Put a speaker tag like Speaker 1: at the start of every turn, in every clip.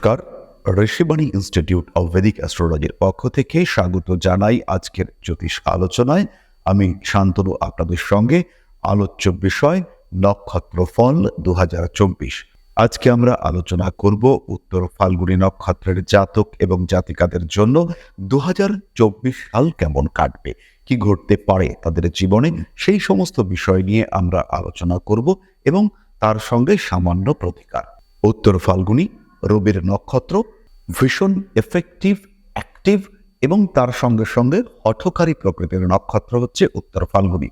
Speaker 1: নমস্কার। Rishibani institute of Vedic অ্যাস্ট্রোলজির পক্ষ থেকে স্বাগত জানাই আজকের জ্যোতিষ আলোচনায়। আমি শান্তনু আপনাদের সঙ্গে। আলোচ্য বিষয়, নক্ষত্র ফল দু আজকে আমরা আলোচনা করব উত্তর ফাল্গুনী নক্ষত্রের জাতক এবং জাতিকাদের জন্য দু হাজার চব্বিশ সাল কেমন কাটবে, কি ঘটতে পারে তাদের জীবনে, সেই সমস্ত বিষয় নিয়ে আমরা আলোচনা করব এবং তার সঙ্গে সামান্য প্রতিকার। উত্তর ফাল্গুনী রবির নক্ষত্র, ভীষণ এফেক্টিভ অ্যাক্টিভ এবং তার সঙ্গে সঙ্গে হঠকারী প্রকৃতির নক্ষত্র হচ্ছে উত্তর ফাল্গুনি।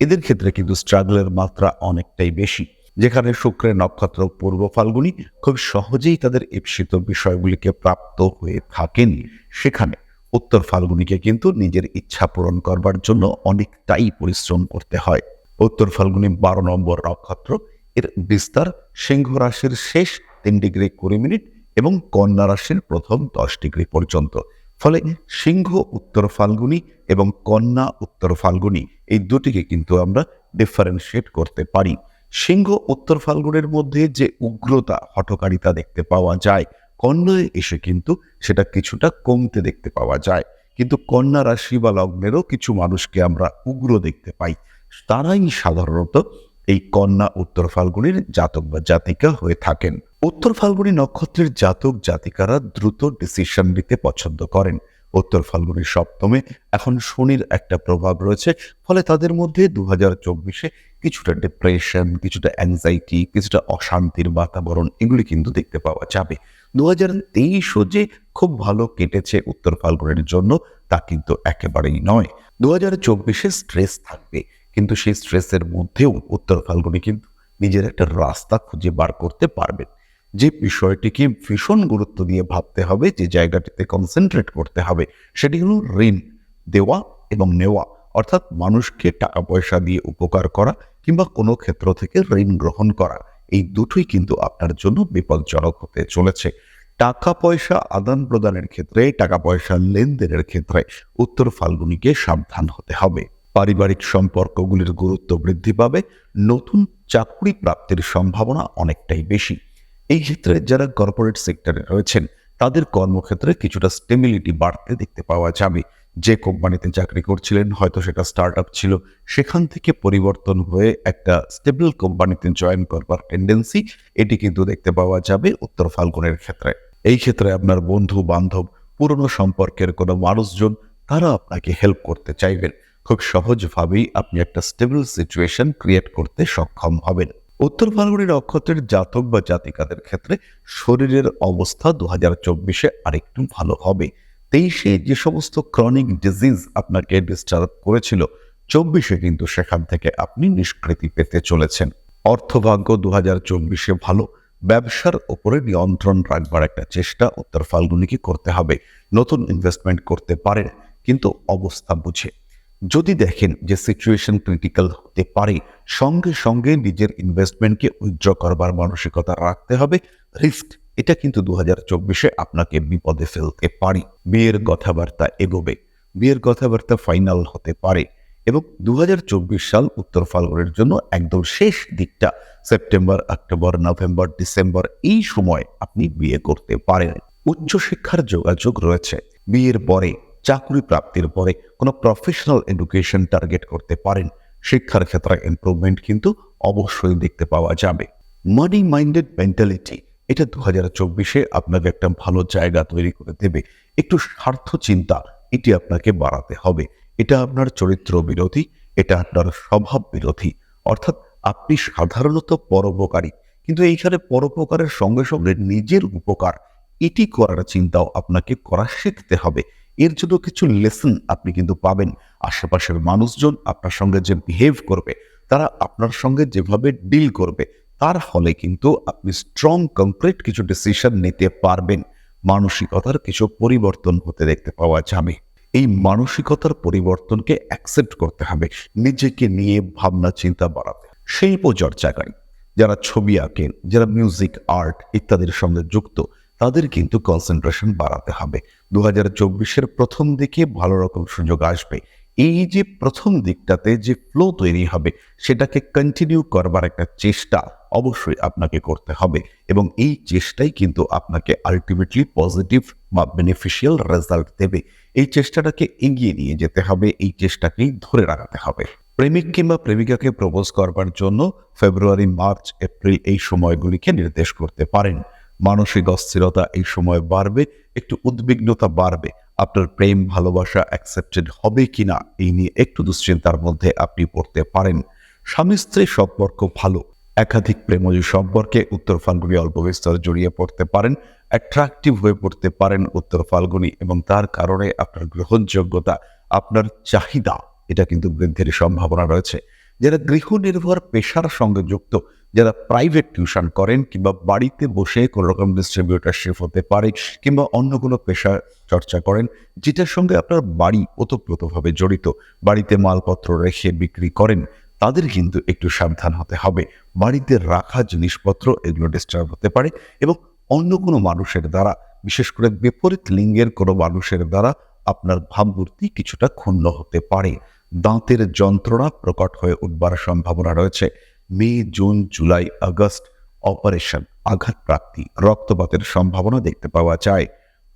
Speaker 1: এদের ক্ষেত্রে কিন্তু স্ট্রাগলের মাত্রা অনেকটাই বেশি, যেখানে শুক্রের নক্ষত্র পূর্ব ফাল্গুনী খুব সহজেই তাদের ঈপ্সিত বিষয়গুলিকে প্রাপ্ত হয়ে থাকেন। সেখানে উত্তর ফাল্গুনিকে কিন্তু নিজের ইচ্ছা পূরণ করবার জন্য অনেকটাই পরিশ্রম করতে হয়। উত্তর ফাল্গুনি বারো নম্বর নক্ষত্র, এর বিস্তার সিংহ রাশির শেষ তিন ডিগ্রি কুড়ি মিনিট এবং কন্যা রাশির প্রথম দশ ডিগ্রি পর্যন্ত। ফলে সিংহ উত্তর ফাল্গুনি এবং কন্যা উত্তর ফাল্গুনী এই দুটিকে কিন্তু আমরা ডিফারেন্সিয়েট করতে পারি। সিংহ উত্তর ফাল্গুনের মধ্যে যে উগ্রতা হঠকারিতা দেখতে পাওয়া যায় কন্যায় এসে কিন্তু সেটা কিছুটা কমতে দেখতে পাওয়া যায়। কিন্তু কন্যা রাশি বা লগ্নেরও কিছু মানুষকে আমরা উগ্র দেখতে পাই। তারাই সাধারণত এই কন্যা উত্তর ফাল্গুনির জাতক বা জাতিকা হয়ে থাকেন। উত্তর ফাল্গুনী নক্ষত্রের জাতক জাতিকারা দ্রুত ডিসিশন নিতে পছন্দ করেন। উত্তর ফাল্গুনী সপ্তমে এখন শনির একটা প্রভাব রয়েছে, ফলে তাদের মধ্যে দু হাজার চব্বিশে কিছুটা ডিপ্রেশন কিছুটা অ্যাংজাইটি কিছুটা অশান্তির বাতাবরণ এগুলি কিন্তু দেখতে পাওয়া যাবে। দু হাজার তেইশও যে খুব ভালো কেটেছে উত্তর ফাল্গুনের জন্য, তা কিন্তু একেবারেই নয়। দু হাজার চব্বিশে স্ট্রেস থাকবে। কিন্তু সেই স্ট্রেসের মধ্যেও উত্তর ফাল্গুনি কিন্তু নিজের একটা রাস্তা খুঁজে বার করতে পারবেন। যে বিষয়টিকে ভীষণ গুরুত্ব দিয়ে ভাবতে হবে, যে জায়গাটিতে কনসেন্ট্রেট করতে হবে, সেটি হলো ঋণ দেওয়া এবং নেওয়া। অর্থাৎ মানুষকে টাকা পয়সা দিয়ে উপকার করা কিংবা কোনো ক্ষেত্র থেকে ঋণ গ্রহণ করা, এই দুটোই কিন্তু আপনার জন্য বিপজ্জনক হতে চলেছে। টাকা পয়সা আদান প্রদানের ক্ষেত্রে, টাকা পয়সা লেনদেনের ক্ষেত্রে উত্তর ফাল্গুনিকে সাবধান হতে হবে। পারিবারিক সম্পর্কগুলির গুরুত্ব বৃদ্ধি পাবে, নতুন চাকরি প্রাপ্তির সম্ভাবনা অনেকটাই বেশি। এই ক্ষেত্রে যারা কর্পোরেট সেক্টরে রয়েছেন, তাদের কর্মক্ষেত্রে কিছুটা স্টেবিলিটি বাড়তে দেখতে পাওয়া যাবে। যে কোম্পানিতে চাকরি করছিলেন, হয়তো সেটা স্টার্ট আপ ছিল, সেখান থেকে পরিবর্তন হয়ে একটা স্টেবল কোম্পানিতে জয়েন করবার টেন্ডেন্সি এটি কিন্তু দেখতে পাওয়া যাবে উত্তর ফাল্গুনের ক্ষেত্রে। এই ক্ষেত্রে আপনার বন্ধু বান্ধব পুরনো সম্পর্কের কোনো মানুষজন, তারা আপনাকে হেল্প করতে চাইবেন। খুব সহজভাবেই আপনি একটা স্টেবল সিচুয়েশন ক্রিয়েট করতে সক্ষম হবেন। উত্তর ফাল্গুনি নক্ষত্রের জাতক বা জাতিকাদের ক্ষেত্রে শরীরের অবস্থা দু হাজার চব্বিশে আরেকটু ভালো হবে। তেইশে যে সমস্ত ক্রনিক ডিজিজ আপনাকে ডিস্টার্ব করেছিল, চব্বিশে কিন্তু সেখান থেকে আপনি নিষ্কৃতি পেতে চলেছেন। অর্থভাগ্য দু হাজার চব্বিশে ভালো, ব্যবসার ওপরে নিয়ন্ত্রণ রাখবার একটা চেষ্টা উত্তর ফাল্গুনিকে করতে হবে। নতুন ইনভেস্টমেন্ট করতে পারেন, কিন্তু অবস্থা বুঝে। যদি দেখেন যে সিচুয়েশন ক্রিটিক্যাল হতে পারে, সঙ্গে সঙ্গে নিজের ইনভেস্টমেন্টকে উইথড্র করবার মানসিকতা রাখতে হবে। রিস্ক এটা কিন্তু দু হাজার চব্বিশে আপনাকে বিপদে ফেলতে পারে। বিয়ের কথাবার্তা এগোবে। বিয়ের কথাবার্তা ফাইনাল হতে পারে। এবং দু হাজার চব্বিশ সাল উত্তর ফাল্গুনের জন্য একদম শেষ দিকটা সেপ্টেম্বর অক্টোবর নভেম্বর ডিসেম্বর এই সময় আপনি বিয়ে করতে পারেন। উচ্চশিক্ষার যোগাযোগ রয়েছে। বিয়ের পরে চাকরি প্রাপ্তির পরে কোনো প্রফেশনাল এডুকেশন টার্গেট করতে পারেন। শিক্ষার ক্ষেত্রে ইমপ্রুভমেন্ট কিন্তু অবশ্যই দেখতে পাওয়া যাবে। মানি মাইন্ডেড মেন্টালিটি এটা দু হাজার চব্বিশে আপনাকে একটা ভালো জায়গা তৈরি করে দেবে। একটু স্বার্থ চিন্তা, এটি আপনাকে বাড়াতে হবে। এটা আপনার চরিত্র বিরোধী, এটা আপনার স্বভাব বিরোধী। অর্থাৎ আপনি সাধারণত পরোপকারী, কিন্তু এইখানে পরোপকারের সঙ্গে সঙ্গে নিজের উপকার, এটি করার চিন্তাও আপনাকে করা শিখতে হবে। এর জন্য কিছু লেসন আপনি কিন্তু পাবেন। আশেপাশের মানুষজন আপনার সঙ্গে যে বিহেভ করবে, তারা আপনার সঙ্গে যেভাবে ডিল করবে, তার ফলে কিন্তু আপনি স্ট্রং কংক্রিট কিছু ডিসিশন নিতে পারবেন। মানসিকতার কিছু পরিবর্তন হতে দেখতে পাওয়া যাবে। এই মানসিকতার পরিবর্তনকে অ্যাকসেপ্ট করতে হবে, নিজেকে নিয়ে ভাবনা চিন্তা বাড়াতে। শিল্প চর্চাকারী যারা ছবি আঁকেন, যারা মিউজিক আর্ট ইত্যাদির সঙ্গে যুক্ত তাদের কিন্তু কনসেন্ট্রেশন বাড়াতে হবে। দু হাজার চব্বিশের প্রথম দিকে ভালো রকম সুযোগ আসবে। এই যে প্রথম দিকটাতে যে ফ্লো তৈরি হবে, সেটাকে কন্টিনিউ করবার একটা চেষ্টা অবশ্যই আপনাকে করতে হবে এবং এই চেষ্টাই কিন্তু আপনাকে আলটিমেটলি পজিটিভ বা বেনিফিশিয়াল রেজাল্ট দেবে। এই চেষ্টাটাকে এগিয়ে নিয়ে যেতে হবে, এই চেষ্টাকেই ধরে রাখতে হবে। প্রেমিক কিংবা প্রেমিকাকে প্রপোজ করবার জন্য ফেব্রুয়ারি মার্চ এপ্রিল এই সময়গুলিকে নির্দেশ করতে পারেন। মানসিক অস্থিরতা এই সময় বাড়বে, একটু উদ্বিগ্নতা বাড়বে। আপনার প্রেম, ভালোবাসা অ্যাকসেপ্টেড হবে কিনা, এই নিয়ে একটু দুশ্চিন্তার মধ্যে আপনি পড়তে পারেন। স্বামী স্ত্রী সম্পর্ক ভালো, একাধিক প্রেমজ সম্পর্কে উত্তর ফাল্গুনি অল্প বিস্তর জড়িয়ে পড়তে পারেন অ্যাট্রাকটিভ হয়ে পড়তে পারেন উত্তর ফাল্গুনি এবং তার কারণে আপনার গ্রহণযোগ্যতা, আপনার চাহিদা, এটা কিন্তু বৃদ্ধির সম্ভাবনা রয়েছে। যারা গৃহ নির্ভর পেশার সঙ্গে যুক্ত, যারা প্রাইভেট টিউশন করেন কিংবা বাড়িতে বসে কোনো রকম ডিস্ট্রিবিউটারশিপ হতে পারে কিংবা অন্য কোনো পেশা চর্চা করেন, যেটার সঙ্গে আপনার বাড়ি ওতপ্রোতভাবে জড়িত, বাড়িতে মালপত্র রেখে বিক্রি করেন, তাদের কিন্তু একটু সাবধান হতে হবে। বাড়িতে রাখা জিনিসপত্র এগুলো ডিস্টার্ব হতে পারে এবং অন্য কোনো মানুষের দ্বারা, বিশেষ করে বিপরীত লিঙ্গের কোনো মানুষের দ্বারা আপনার ভাবমূর্তি কিছুটা ক্ষুণ্ণ হতে পারে। দাঁতের যন্ত্রণা প্রকট হয়ে উঠবার সম্ভাবনা রয়েছে। May, June, July, August, operation আঘাত প্রাপ্তি রক্তপাতের সম্ভাবনা দেখতে পাওয়া যায়।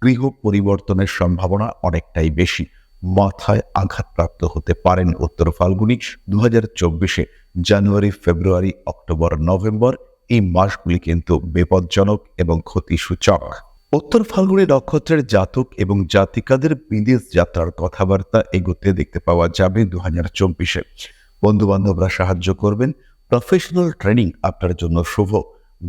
Speaker 1: গৃহ পরিবর্তনের সম্ভাবনা অনেকটাই বেশি। মাথায় আঘাতপ্রাপ্ত হতে পারেন উত্তর ফাল্গুনি দু হাজার চব্বিশে জানুয়ারি, ফেব্রুয়ারি, অক্টোবর, নভেম্বর। এই মাসগুলি কিন্তু বিপজ্জনক এবং ক্ষতিসূচক। উত্তর ফাল্গুনি নক্ষত্রের জাতক এবং জাতিকাদের বিদেশ যাত্রার কথাবার্তা এগোতে দেখতে পাওয়া যাবে দু হাজার চব্বিশে। বন্ধু বান্ধবরা সাহায্য করবেন প্রফেশনাল ট্রেনিং আপনার জন্য শুভ।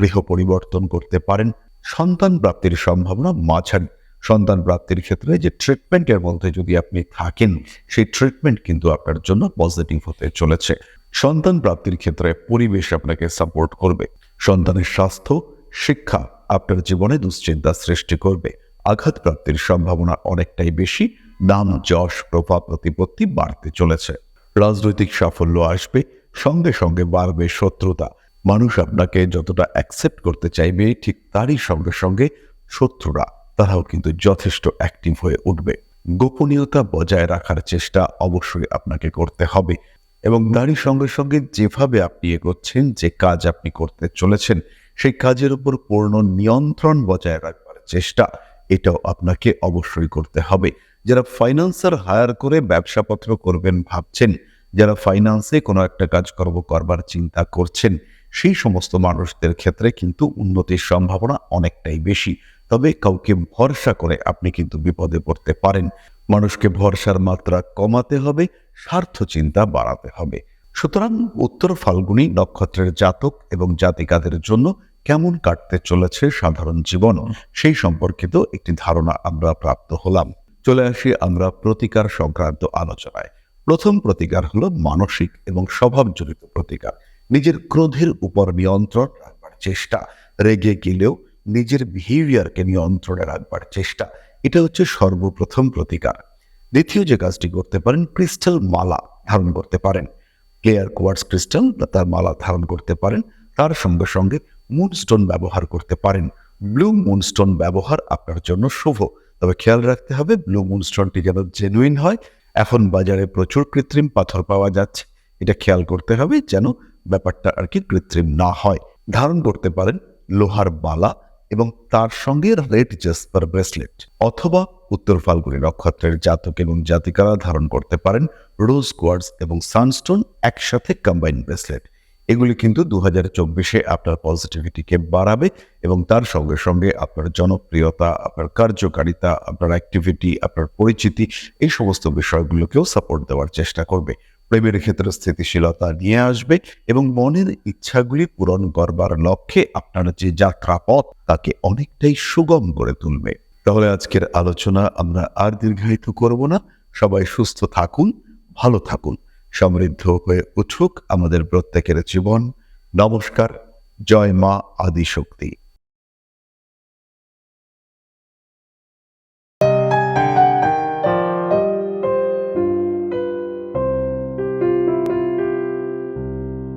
Speaker 1: গৃহ পরিবর্তন করতে পারেন, সন্তান প্রাপ্তির সম্ভাবনা মাঝারি। সন্তান প্রাপ্তির ক্ষেত্রে যে ট্রিটমেন্টের মধ্যে যদি আপনি থাকেন, সেই ট্রিটমেন্ট কিন্তু আপনার জন্য পজিটিভ হতে চলেছে। সন্তান প্রাপ্তির ক্ষেত্রে পরিবেশ আপনাকে সাপোর্ট করবে। সন্তানের স্বাস্থ্য শিক্ষা আপনার জীবনে দুশ্চিন্তা সৃষ্টি করবে। আঘাত প্রাপ্তির সম্ভাবনা অনেকটাই বেশি। নাম, যশ, প্রভাব, প্রতিপত্তি বাড়তে চলেছে। রাজনৈতিক সাফল্য আসবে, সঙ্গে সঙ্গে বাড়বে শত্রুতা। মানুষ আপনাকে যতটা অ্যাকসেপ্ট করতে চাইবে, ঠিক তারই সঙ্গে সঙ্গে শত্রুরা, তারাও কিন্তু যথেষ্ট অ্যাক্টিভ হয়ে উঠবে। গোপনীয়তা বজায় রাখার চেষ্টা অবশ্যই আপনাকে করতে হবে এবং তারই সঙ্গে সঙ্গে যেভাবে আপনি এগোচ্ছেন, যে কাজ আপনি করতে চলেছেন সেই কাজের উপর পূর্ণ নিয়ন্ত্রণ বজায় রাখবার চেষ্টা, এটাও আপনাকে অবশ্যই করতে হবে। যারা ফাইন্যান্সার হায়ার করে ব্যবসাপত্র করবেন ভাবছেন, যারা ফাইন্যান্সে কোনো একটা কাজকর্ম করবার চিন্তা করছেন, সেই সমস্ত মানুষদের ক্ষেত্রে কিন্তু উন্নতির সম্ভাবনা অনেকটাই বেশি। তবে কাউকে ভরসা করে আপনি কিন্তু বিপদে পড়তে পারেন। মানুষকে ভরসার মাত্রা কমাতে হবে, স্বার্থ চিন্তা বাড়াতে হবে। সুতরাং উত্তর ফাল্গুনি নক্ষত্রের জাতক এবং জাতিকাদের জন্য কেমন কাটতে চলেছে সাধারণ জীবন? সেই সম্পর্কিত একটি ধারণা আমরা প্রাপ্ত হলাম। চলে আসি আমরা প্রতিকার সংক্রান্ত আলোচনায়। প্রথম প্রতিকার হলো মানসিক এবং স্বভাবজনিত প্রতিকার। নিজের ক্রোধের উপর নিয়ন্ত্রণ রাখবার চেষ্টা। রেগে গেলেও নিজের বিহেভিয়ারকে নিয়ন্ত্রণে রাখবার চেষ্টা। এটা হচ্ছে সর্বপ্রথম প্রতিকার। দ্বিতীয় যে কাজটি করতে পারেন ক্রিস্টাল মালা ধারণ করতে পারেন। ক্লিয়ার কোয়ার্টস ক্রিস্টাল তার মালা ধারণ করতে পারেন। তার সঙ্গে সঙ্গে মুনস্টোন ব্যবহার করতে পারেন। ব্লু মুনস্টোন ব্যবহার আপনার জন্য শুভ। তবে খেয়াল রাখতে হবে ব্লু মুনস্টোনটি যেন জেনুইন হয়। এখন বাজারে প্রচুর কৃত্রিম পাথর পাওয়া যাচ্ছে। এটা খেয়াল করতে হবে যেন ব্যাপারটা আর কি কৃত্রিম না হয়। ধারণ করতে পারেন লোহার বালা এবং তার সঙ্গে রেড জেসপার ব্রেসলেট অথবা উত্তর ফাল্গুনি নক্ষত্রের জাতক এবং জাতিকারা ধারণ করতে পারেন রোজ কোয়ার্ডস এবং সানস্টোন একসাথে কম্বাইন ব্রেসলেট এগুলি কিন্তু দু হাজার চব্বিশে আপনার পজিটিভিটিকে বাড়াবে এবং তার সঙ্গে সঙ্গে আপনার জনপ্রিয়তা, আপনার কার্যকারিতা, আপনার অ্যাক্টিভিটি আপনার পরিচিতি এই সমস্ত বিষয়গুলোকেও সাপোর্ট দেওয়ার চেষ্টা করবে। প্রেমের ক্ষেত্রে স্থিতিশীলতা নিয়ে আসবে এবং মনের ইচ্ছাগুলি পূরণ করবার লক্ষ্যে আপনার যে যাত্রাপথ, তাকে অনেকটাই সুগম করে তুলবে। তাহলে আজকের আলোচনা আমরা আর দীর্ঘায়িত করব না। সবাই সুস্থ থাকুন, ভালো থাকুন। সমৃদ্ধ হয়ে উঠুক আমাদের প্রত্যেকের জীবন। নমস্কার জয় মা আদিশক্তি।